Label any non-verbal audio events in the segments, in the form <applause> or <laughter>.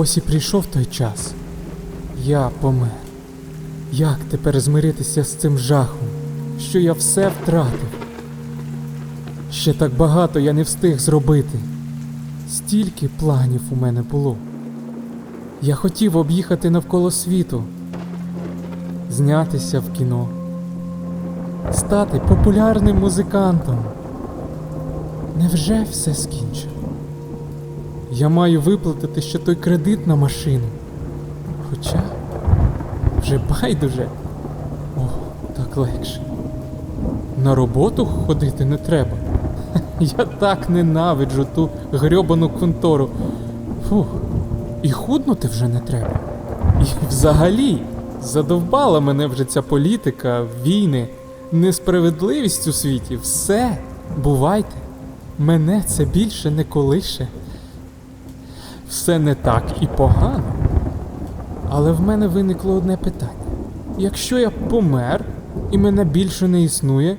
Ось і прийшов той час. Я помер. Як тепер змиритися з цим жахом, що я все втратив? Ще так багато я не встиг зробити. Стільки планів у мене було. Я хотів об'їхати навколо світу, знятися в кіно, стати популярним музикантом. Невже все скінчено? Я маю виплатити ще той кредит на машину. Хоча вже байдуже. О, так легше. На роботу ходити не треба. <laughs> Я так ненавиджу ту грьобану контору. Фух, і худнути вже не треба. І взагалі, задовбала мене вже ця політика, війни, несправедливість у світі. Все, бувайте. Мене це більше не колише. Все не так і погано. Але в мене виникло одне питання: якщо я помер і мене більше не існує,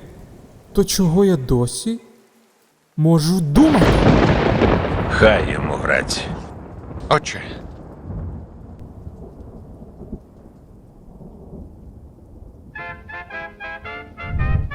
то чого я досі можу думати? Хай йому грать. Отче,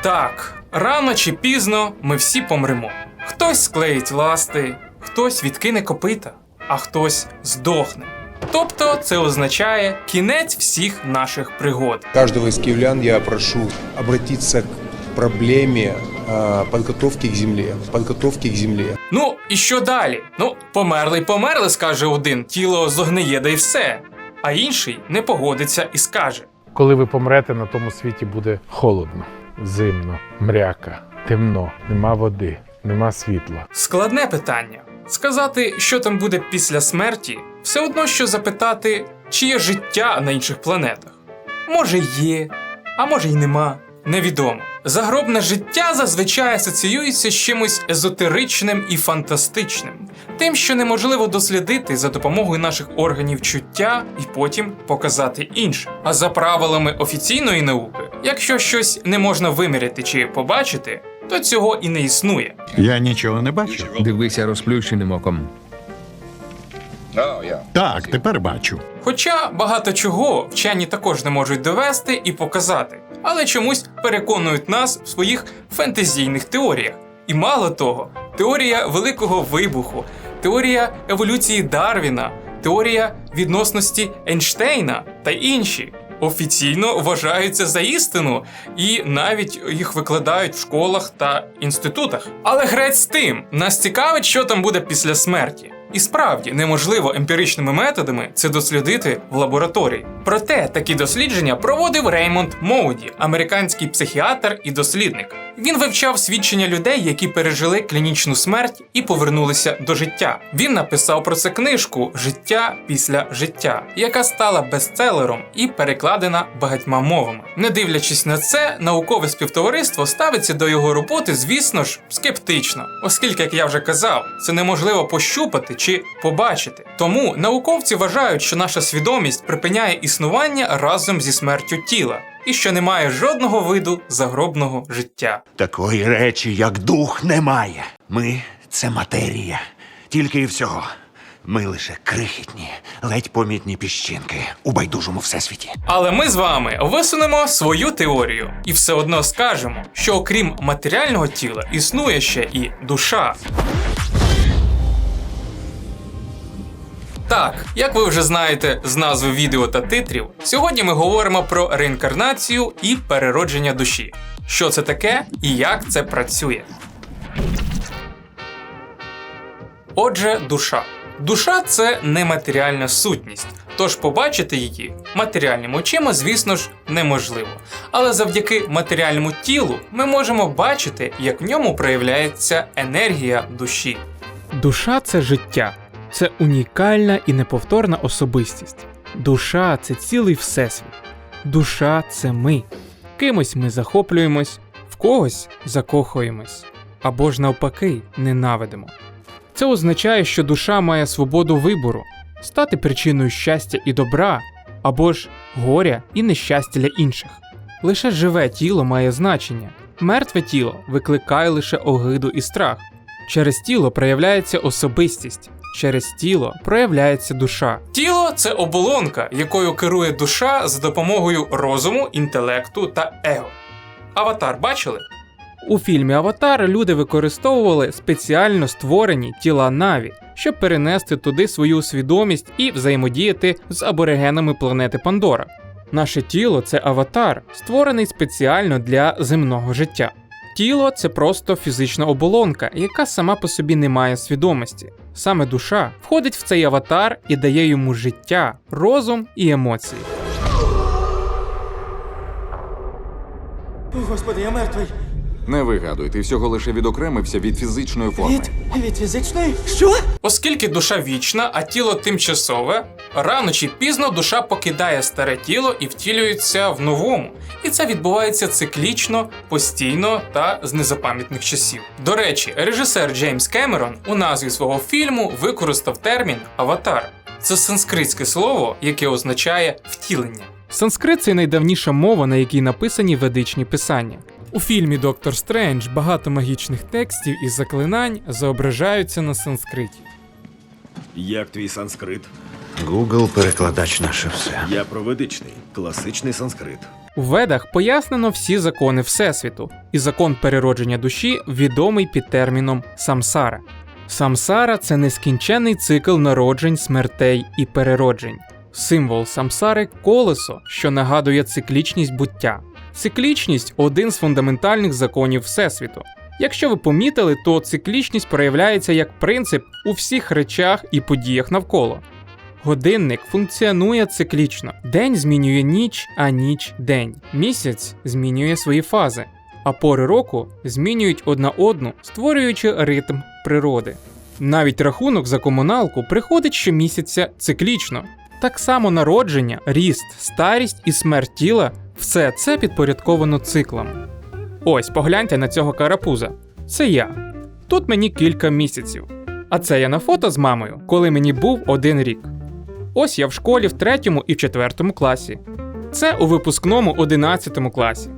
Так, рано чи пізно ми всі помремо. Хтось склеїть ласти, хтось відкине копита, а хтось здохне. Тобто це означає кінець всіх наших пригод. Каждого из киевлян я прошу обратиться к проблеме а, подготовки к земле. Подготовки к земле. Ну і що далі? Ну, померли померли, скаже один, тіло зогниє да й все. А інший не погодиться і скаже: Коли ви помрете, на тому світі буде холодно, зимно, мряка, темно, нема води, нема світла. складне питання. Сказати, що там буде після смерті, все одно що запитати, чи є життя на інших планетах. Може є, а може й нема. Невідомо. Загробне життя зазвичай асоціюється з чимось езотеричним і фантастичним, тим, що неможливо дослідити за допомогою наших органів чуття і потім показати іншим. А за правилами офіційної науки, якщо щось не можна виміряти чи побачити, то цього і не існує. я нічого не бачу. Дивися розплющеним оком. Так, тепер бачу. Хоча багато чого вчені також не можуть довести і показати, але чомусь переконують нас в своїх фентезійних теоріях. І мало того, теорія великого вибуху, теорія еволюції Дарвіна, теорія відносності Ейнштейна та інші офіційно вважаються за істину, і навіть їх викладають в школах та інститутах. Але грець з тим, нас цікавить, що там буде після смерті. І справді неможливо емпіричними методами це дослідити в лабораторії. Проте такі дослідження проводив Реймонд Моуді, американський психіатр і дослідник. Він вивчав свідчення людей, які пережили клінічну смерть і повернулися до життя. Він написав про це книжку Життя після життя, яка стала бестселером і перекладена багатьма мовами. Не дивлячись на це, наукове співтовариство ставиться до його роботи, звісно ж, скептично, оскільки, як я вже казав, це неможливо пощупати чи побачити. Тому науковці вважають, що наша свідомість припиняє існування разом зі смертю тіла, і що немає жодного виду загробного життя. Такої речі, як дух, немає. Ми це матерія. Тільки і всього. Ми лише крихітні, ледь помітні піщинки у байдужому всесвіті. Але ми з вами висунемо свою теорію і все одно скажемо, що окрім матеріального тіла існує ще і душа. Так, як ви вже знаєте з назви відео та титрів, сьогодні ми говоримо про реінкарнацію і переродження душі. Що це таке і як це працює. Отже, душа. Душа це нематеріальна сутність, тож побачити її матеріальними очима, звісно ж, неможливо. Але завдяки матеріальному тілу ми можемо бачити, як в ньому проявляється енергія душі. Душа це життя, це унікальна і неповторна особистість. Душа це цілий всесвіт. Душа це ми. Кимось ми захоплюємось, в когось закохуємось, або ж навпаки, ненавидимо. Це означає, що душа має свободу вибору стати причиною щастя і добра, або ж горя і нещастя для інших. Лише живе тіло має значення, мертве тіло викликає лише огиду і страх. Через тіло проявляється особистість, через тіло проявляється душа. Тіло це оболонка, якою керує душа за допомогою розуму, інтелекту та его. Аватар бачили? У фільмі Аватар люди використовували спеціально створені тіла Наві, щоб перенести туди свою свідомість і взаємодіяти з аборигенами планети Пандора. Наше тіло це аватар, створений спеціально для земного життя. Тіло це просто фізична оболонка, яка сама по собі не має свідомості. Саме душа входить в цей аватар і дає йому життя, розум і емоції. Господи, я мертвий. Не вигадуй, ти всього лише відокремився від фізичної форми. Від, від фізичної? Що? Оскільки душа вічна, а тіло тимчасове, рано чи пізно душа покидає старе тіло і втілюється в новому. І це відбувається циклічно, постійно та з незапам'ятних часів. До речі, режисер Джеймс Кемерон у назві свого фільму використав термін аватар. Це санскритське слово, яке означає втілення. Санскрит це найдавніша мова, на якій написані ведичні писання. У фільмі Доктор Стрендж багато магічних текстів і заклинань зображаються на санскриті. Як твій санскрит? Google перекладач наше все. Я проведичний, класичний санскрит. У ведах пояснено всі закони Всесвіту, і закон переродження душі відомий під терміном самсара. Самсара це нескінченний цикл народжень, смертей і перероджень. Символ самсари колесо, що нагадує циклічність буття. Циклічність один з фундаментальних законів Всесвіту. Якщо ви помітили, то циклічність проявляється як принцип у всіх речах і подіях навколо. Годинник функціонує циклічно. День змінює ніч, а ніч день. Місяць змінює свої фази, а пори року змінюють одна одну, створюючи ритм природи. Навіть рахунок за комуналку приходить щомісяця циклічно. Так само народження, ріст, старість і смерть тіла все це підпорядковано циклам. Ось погляньте на цього карапуза. Це я. Тут мені кілька місяців. А це я на фото з мамою, коли мені був один рік. Ось я в школі в третьому і четвертому класі. Це у випускному 11 класі.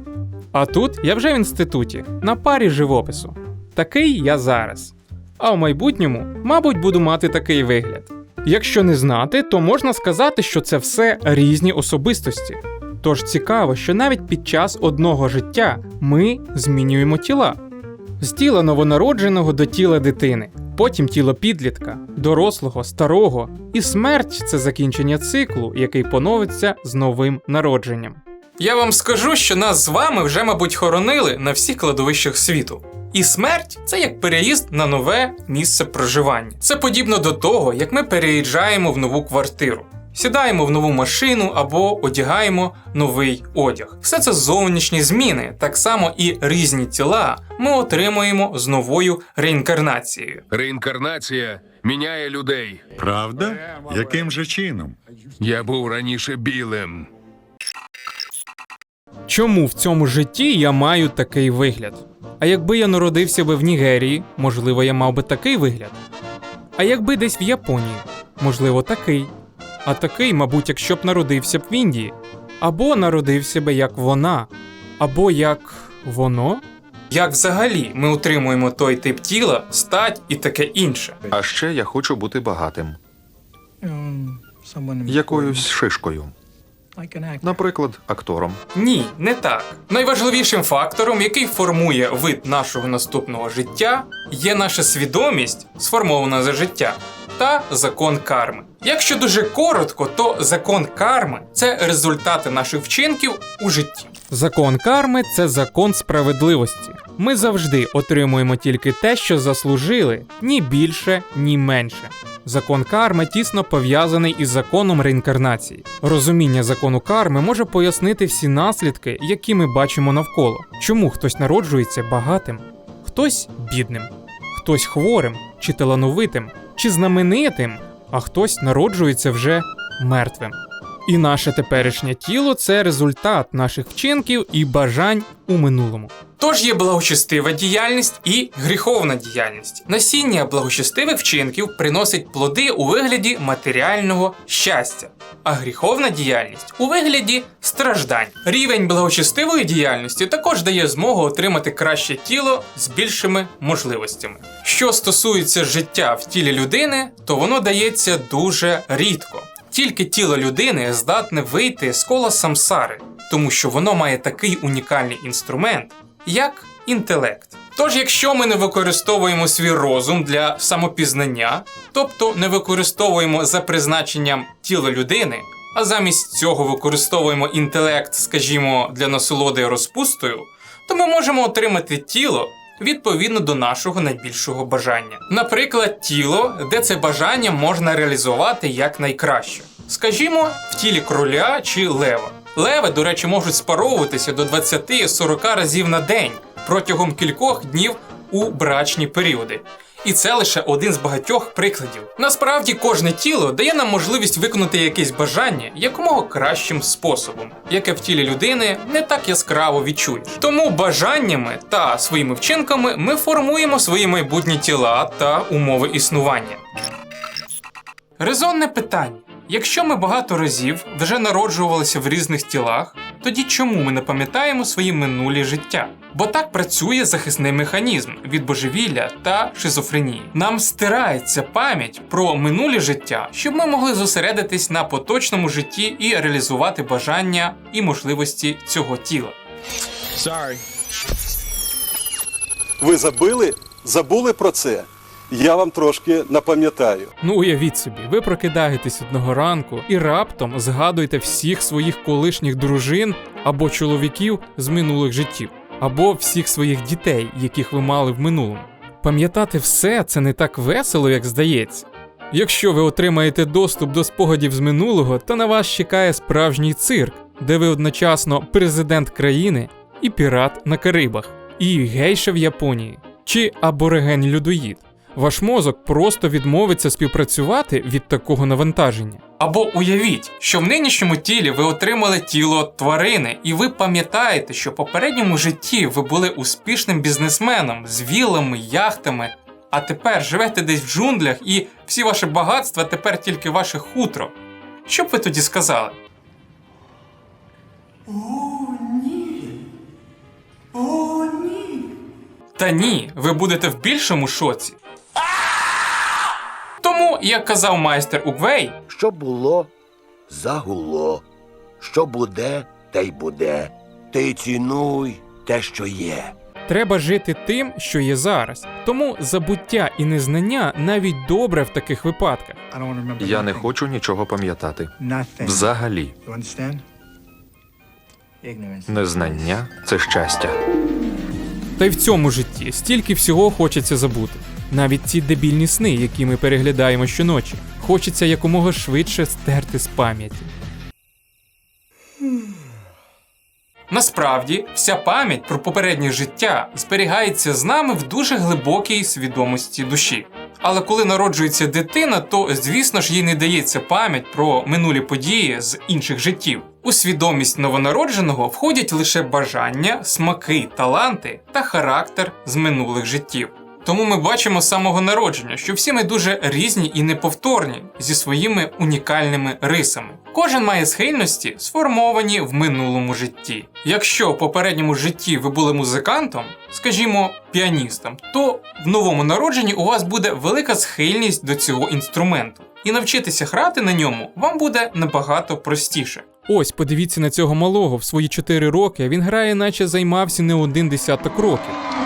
А тут я вже в інституті, на парі живопису. Такий я зараз. А в майбутньому, мабуть, буду мати такий вигляд. Якщо не знати, то можна сказати, що це все різні особистості. Тож цікаво, що навіть під час одного життя ми змінюємо тіла. З тіла новонародженого до тіла дитини, потім тіло підлітка, дорослого, старого, і смерть це закінчення циклу, який поновиться з новим народженням. Я вам скажу, що нас з вами вже, мабуть, хоронили на всіх кладовищах світу. І смерть це як переїзд на нове місце проживання. Це подібно до того, як ми переїжджаємо в нову квартиру. Сідаємо в нову машину або одягаємо новий одяг. Все це зовнішні зміни, так само і різні тіла ми отримуємо з новою реінкарнацією. Реінкарнація міняє людей. Правда? Яким же чином? Я був раніше білим. Чому в цьому житті я маю такий вигляд? А якби я народився би в Нігерії, можливо, я мав би такий вигляд. А якби десь в Японії, можливо, такий. А такий, мабуть, якщо б народився б в Індії. Або народився би як вона, або як воно. Як взагалі ми утримуємо той тип тіла, стать і таке інше. А ще я хочу бути багатим. Якоюсь шишкою. Наприклад, актором. Ні, не так. Найважливішим фактором, який формує вид нашого наступного життя, є наша свідомість, сформована за життя, та закон карми. Якщо дуже коротко, то закон карми це результати наших вчинків у житті. Закон карми це закон справедливості. Ми завжди отримуємо тільки те, що заслужили, ні більше, ні менше. Закон карми тісно пов'язаний із законом реінкарнації. Розуміння закону карми може пояснити всі наслідки, які ми бачимо навколо. Чому хтось народжується багатим, хтось бідним, хтось хворим чи талановитим, чи знаменитим, а хтось народжується вже мертвим. І наше теперішнє тіло це результат наших вчинків і бажань у минулому. Тож є благочестива діяльність і гріховна діяльність. Насіння благочестивих вчинків приносить плоди у вигляді матеріального щастя, а гріховна діяльність у вигляді страждань. Рівень благочестивої діяльності також дає змогу отримати краще тіло з більшими можливостями. Що стосується життя в тілі людини, то воно дається дуже рідко. Тільки тіло людини здатне вийти з кола самсари, тому що воно має такий унікальний інструмент, як інтелект. Тож, якщо ми не використовуємо свій розум для самопізнання, тобто не використовуємо за призначенням тіла людини, а замість цього використовуємо інтелект, скажімо, для насолоди розпустою, то ми можемо отримати тіло відповідно до нашого найбільшого бажання. Наприклад, тіло, де це бажання можна реалізувати якнайкраще. Скажімо, в тілі кроля чи лева. Леви, до речі, можуть спаровуватися до 20-40 разів на день протягом кількох днів у брачні періоди. І це лише один з багатьох прикладів. Насправді, кожне тіло дає нам можливість виконати якесь бажання якомога кращим способом, яке в тілі людини не так яскраво відчуєш. Тому бажаннями та своїми вчинками ми формуємо свої майбутні тіла та умови існування. Резонне питання. Якщо ми багато разів вже народжувалися в різних тілах, тоді чому ми не пам'ятаємо свої минулі життя? Бо так працює захисний механізм від божевілля та шизофренії. Нам стирається пам'ять про минулі життя, щоб ми могли зосередитись на поточному житті і реалізувати бажання і можливості цього тіла. Ви забили? Забули про це? Я вам трошки напам'ятаю. Ну уявіть собі, ви прокидаєтесь одного ранку і раптом згадуєте всіх своїх колишніх дружин або чоловіків з минулих життів, або всіх своїх дітей, яких ви мали в минулому. Пам'ятати все це не так весело, як здається. Якщо ви отримаєте доступ до спогадів з минулого, то на вас чекає справжній цирк, де ви одночасно президент країни і пірат на Карибах, і гейша в Японії, чи абориген людоїд. Ваш мозок просто відмовиться співпрацювати від такого навантаження. Або уявіть, що в нинішньому тілі ви отримали тіло тварини, і ви пам'ятаєте, що в попередньому житті ви були успішним бізнесменом з віллами, яхтами, а тепер живете десь в джунглях і всі ваші багатства тепер тільки ваше хутро. Що б ви тоді сказали? О, ні. О, ні. Та ні, ви будете в більшому шоці. Тому, як казав майстер Угвей, Що було, загуло. Що буде, те й буде. Ти цінуй те, що є. Треба жити тим, що є зараз. Тому забуття і незнання навіть добре в таких випадках. Я не хочу нічого пам'ятати. Взагалі, незнання це щастя. Та й в цьому житті стільки всього хочеться забути. Навіть ці дебільні сни, які ми переглядаємо щоночі, хочеться якомога швидше стерти з пам'яті. Насправді, вся пам'ять про попереднє життя зберігається з нами в дуже глибокій свідомості душі. Але коли народжується дитина, то звісно ж їй не дається пам'ять про минулі події з інших життів. У свідомість новонародженого входять лише бажання, смаки, таланти та характер з минулих життів. Тому ми бачимо з самого народження, що всі ми дуже різні і неповторні зі своїми унікальними рисами. Кожен має схильності, сформовані в минулому житті. Якщо в попередньому житті ви були музикантом, скажімо, піаністом, то в новому народженні у вас буде велика схильність до цього інструменту, і навчитися грати на ньому вам буде набагато простіше. Ось подивіться на цього малого в свої 4 роки. Він грає, наче займався не один десяток років.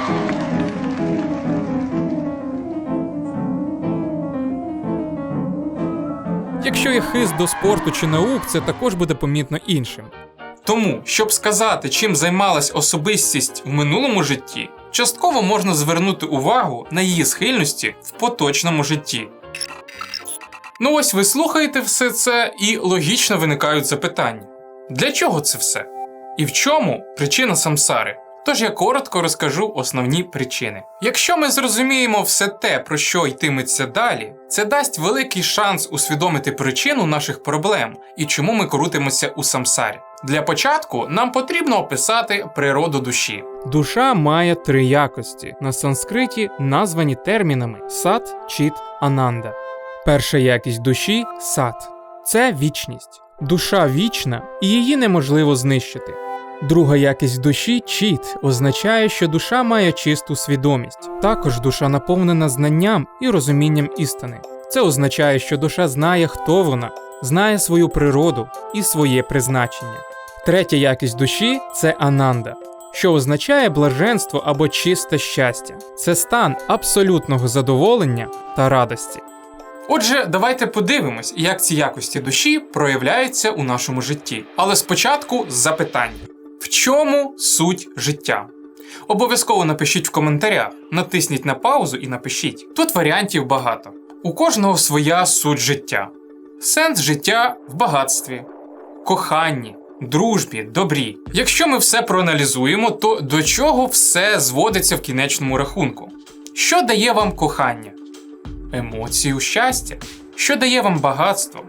Якщо є хист до спорту чи наук, це також буде помітно іншим. Тому, щоб сказати, чим займалась особистість в минулому житті, частково можна звернути увагу на її схильності в поточному житті. Ну ось ви слухаєте все це і логічно виникають запитання: для чого це все? І в чому причина самсари? Тож я коротко розкажу основні причини. Якщо ми зрозуміємо все те, про що йтиметься далі, це дасть великий шанс усвідомити причину наших проблем і чому ми крутимося у самсарі. Для початку нам потрібно описати природу душі. Душа має три якості, на санскриті названі термінами сат, чіт, ананда. Перша якість душі сат це вічність. Душа вічна і її неможливо знищити. Друга якість душі чіт означає, що душа має чисту свідомість. Також душа наповнена знанням і розумінням істини. Це означає, що душа знає, хто вона, знає свою природу і своє призначення. Третя якість душі це ананда, що означає блаженство або чисте щастя. Це стан абсолютного задоволення та радості. Отже, давайте подивимось, як ці якості душі проявляються у нашому житті. Але спочатку запитання: в чому суть життя? Обов'язково напишіть в коментарях, натисніть на паузу і напишіть. Тут варіантів багато. У кожного своя суть життя. Сенс життя в багатстві, коханні, дружбі, добрі. Якщо ми все проаналізуємо, то до чого все зводиться в кінечному рахунку? Що дає вам кохання? Емоцію щастя, що дає вам багатство,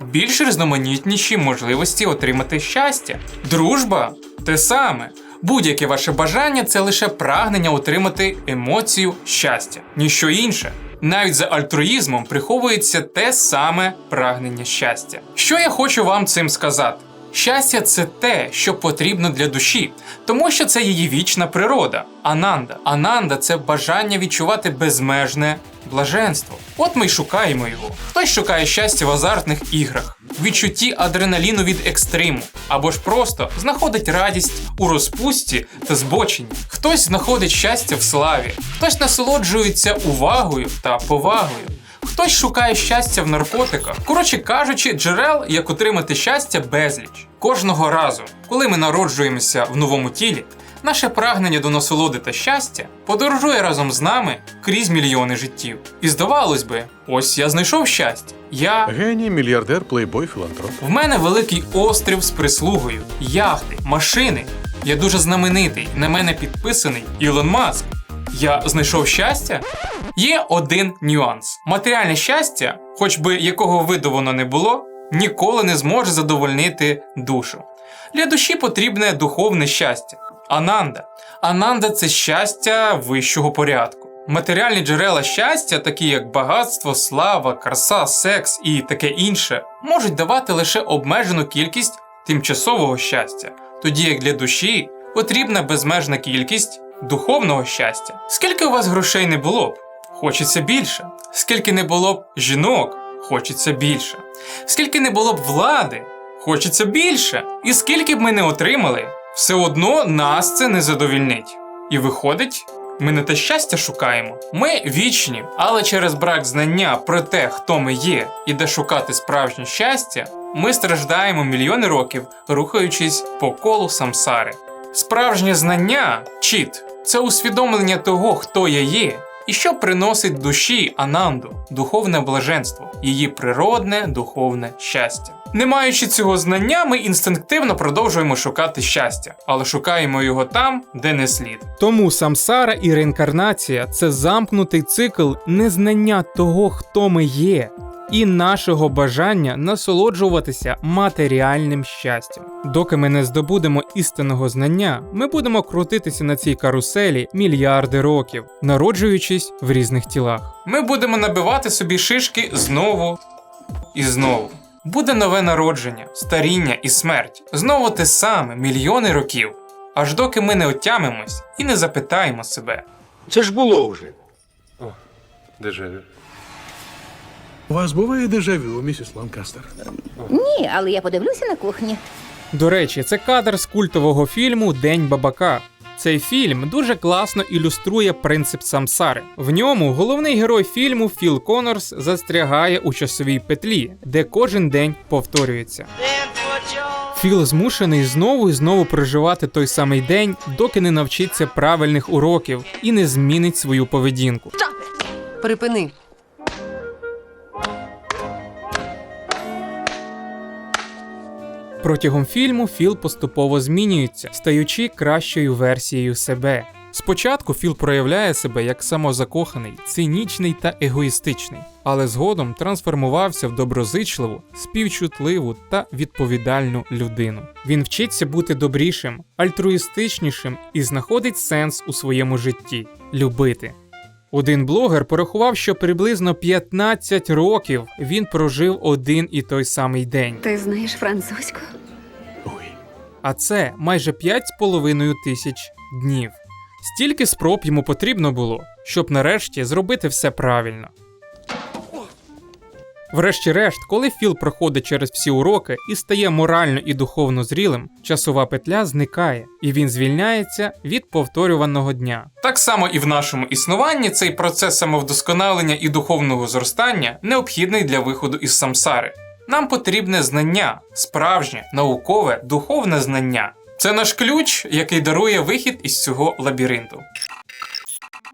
більш різноманітніші можливості отримати щастя. Дружба те саме. Будь-яке ваше бажання це лише прагнення отримати емоцію щастя, ніщо інше. Навіть за альтруїзмом приховується те саме прагнення щастя. Що я хочу вам цим сказати? Щастя це те, що потрібно для душі, тому що це її вічна природа. Ананда. Ананда це бажання відчувати безмежне блаженство. От ми й шукаємо його. Хтось шукає щастя в азартних іграх, відчутті адреналіну від екстриму, або ж просто знаходить радість у розпусті та збоченні. Хтось знаходить щастя в славі, хтось насолоджується увагою та повагою. Хтось шукає щастя в наркотиках. Коротше кажучи, джерел, як отримати щастя, безліч. Кожного разу, коли ми народжуємося в новому тілі, наше прагнення до насолоди та щастя подорожує разом з нами крізь мільйони життів. І здавалось би, ось я знайшов щастя. Я Геній, мільярдер, плейбой, філантроп. в мене великий острів з прислугою, яхти, машини. Я дуже знаменитий. На мене підписаний Ілон Маск. Я знайшов щастя? Є один нюанс: матеріальне щастя, хоч би якого виду воно не було, ніколи не зможе задовольнити душу. Для душі потрібне духовне щастя. Ананда. Ананда це щастя вищого порядку. Матеріальні джерела щастя, такі як багатство, слава, краса, секс і таке інше, можуть давати лише обмежену кількість тимчасового щастя, тоді як для душі потрібна безмежна кількість духовного щастя. Скільки у вас грошей не було б, хочеться більше. Скільки не було б жінок, хочеться більше. Скільки не було б влади, хочеться більше. І скільки б ми не отримали, все одно нас це не задовільнить. І виходить, ми не те щастя шукаємо. Ми вічні, але через брак знання про те, хто ми є і де шукати справжнє щастя, ми страждаємо мільйони років, рухаючись по колу самсари. Справжнє знання чіт це усвідомлення того, хто я є, і що приносить душі Ананду, духовне блаженство, її природне духовне щастя. Не маючи цього знання, ми інстинктивно продовжуємо шукати щастя, але шукаємо його там, де не слід. Тому самсара і реінкарнація це замкнутий цикл незнання того, хто ми є, і нашого бажання насолоджуватися матеріальним щастям. Доки ми не здобудемо істинного знання, ми будемо крутитися на цій каруселі мільярди років, народжуючись в різних тілах. Ми будемо набивати собі шишки знову і знову. Буде нове народження, старіння і смерть. Знову те саме мільйони років. Аж доки ми не отямимось і не запитаємо себе. Це ж було вже. Дежавю. У вас буває дежавю, місіс Ланкастер? Ні, але я подивлюся на кухні. До речі, це кадр з культового фільму День бабака. Цей фільм дуже класно ілюструє принцип самсари. В ньому головний герой фільму Філ Конорс застрягає у часовій петлі, де кожен день повторюється. Філ змушений знову і знову проживати той самий день, доки не навчиться правильних уроків і не змінить свою поведінку. Припини. Протягом фільму Філ поступово змінюється, стаючи кращою версією себе. Спочатку Філ проявляє себе як самозакоханий, цинічний та егоїстичний, але згодом трансформувався в доброзичливу, співчутливу та відповідальну людину. Він вчиться бути добрішим, альтруїстичнішим і знаходить сенс у своєму житті любити. Один блогер порахував, що приблизно 15 років він прожив один і той самий день. Ти знаєш французьку? А це майже 5,5 тисяч днів. Стільки спроб йому потрібно було, щоб нарешті зробити все правильно. Врешті-решт, коли Філ проходить через всі уроки і стає морально і духовно зрілим, часова петля зникає, і він звільняється від повторюваного дня. Так само і в нашому існуванні цей процес самовдосконалення і духовного зростання необхідний для виходу із самсари. Нам потрібне знання, справжнє, наукове, духовне знання. Це наш ключ, який дарує вихід із цього лабіринту.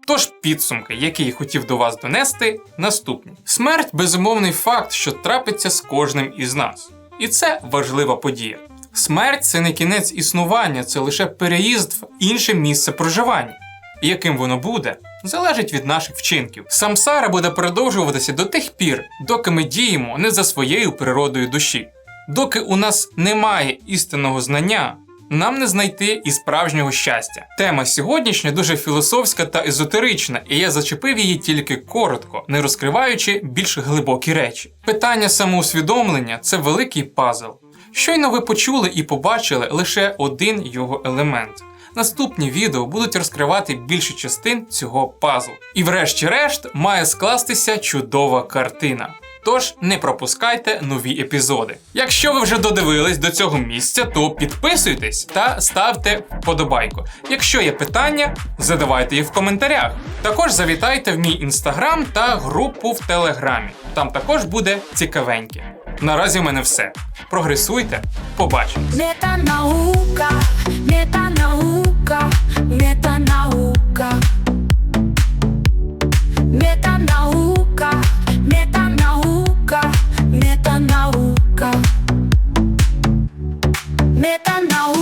Тож підсумки, які я хотів до вас донести, наступні: смерть безумовний факт, що трапиться з кожним із нас. І це важлива подія. Смерть це не кінець існування, це лише переїзд в інше місце проживання. І яким воно буде, залежить від наших вчинків. Самсара буде продовжуватися до тих пір, доки ми діємо не за своєю природою душі. Доки у нас немає істинного знання, нам не знайти і справжнього щастя. Тема сьогоднішня дуже філософська та езотерична, і я зачепив її тільки коротко, не розкриваючи більш глибокі речі. Питання самоусвідомлення це великий пазл. Щойно ви почули і побачили лише один його елемент. Наступні відео будуть розкривати більше частин цього пазлу. І врешті-решт має скластися чудова картина. Тож не пропускайте нові епізоди. Якщо ви вже додивились до цього місця, то підписуйтесь та ставте вподобайку. Якщо є питання, задавайте їх в коментарях. Також завітайте в мій інстаграм та групу в телеграмі. Там також буде цікавеньке. Наразі в мене все. Прогресуйте, побачимось. Метанаука, метанаука, метанаука. Метанаука. Метанаука. Метанаука.